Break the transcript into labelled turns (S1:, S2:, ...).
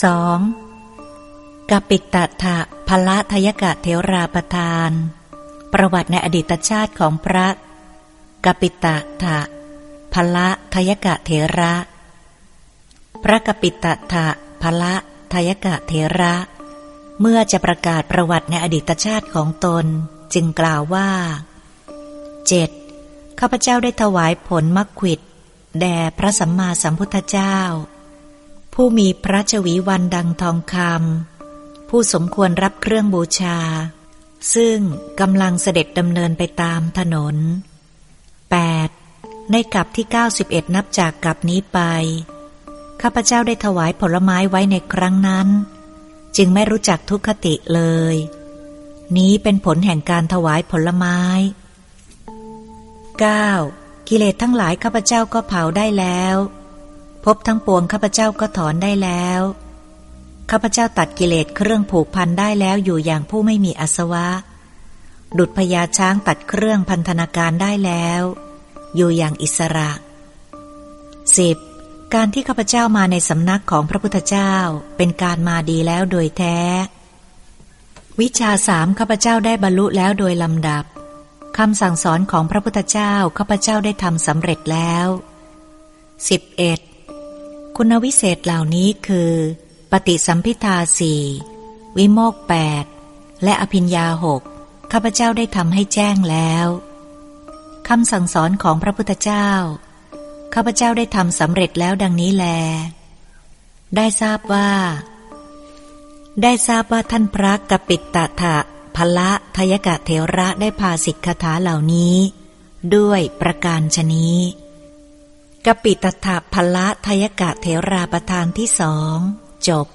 S1: 2. กปิตถะพละทยกะเทวราประทาน ประวัติในอดีตชาติของพระ กปิตถะพละทยกะเทระ พระกปิตถะพละทยกะเทระ เมื่อจะประกาศประวัติในอดีตชาติของตนจึงกล่าวว่า 7. ข้าพเจ้าได้ถวายผลมักขิดแด่พระสัมมาสัมพุทธเจ้า ผู้มีพระชวีวันดังทองคำผู้สมควรรับเครื่องบูชา ซึ่งกำลังเสด็จดำเนินไปตามถนน 8. ในกับที่ 91 นับจากกับนี้ไป ข้าพเจ้าได้ถวายผลไม้ไว้ในครั้งนั้น จึงไม่รู้จักทุกขติเลย นี้เป็นผลแห่งการถวายผลไม้ 9. กิเลสทั้งหลายข้าพเจ้าก็เผาได้แล้ว พบทั้งปวงข้าพเจ้าก็ถอนได้แล้ว ข้าพเจ้าตัดกิเลสเครื่องผูกพันได้แล้วอยู่อย่างผู้ไม่มีอสวะ ดุดพญาช้างตัดเครื่องพันธนาการได้แล้ว อยู่อย่างอิสระ 10. การที่ข้าพเจ้ามาในสำนักของพระพุทธเจ้าเป็นการมาดีแล้วโดยแท้ วิชาสามข้าพเจ้าได้บรรลุแล้วโดยลำดับคำสั่งสอนของพระพุทธเจ้าข้าพเจ้าได้ทำสำเร็จแล้ว 11. คุณวิเศษเหล่านี้คือ ปฏิสัมพิทาสี่วิโมกแปดและอภิญญาหกข้าพเจ้าได้ทำให้แจ้งแล้วคำสั่งสอนของพระพุทธเจ้า ข้าพเจ้าได้ทำสำเร็จแล้วดังนี้แล ได้ทราบว่า ได้ทราบว่าท่านพระกปิตตถะพละทยกะเทระได้พาสิกขาถาเหล่านี้ ด้วยประการชนี้ กปิตถะพละทยกะเทราประธานที่สอง จบ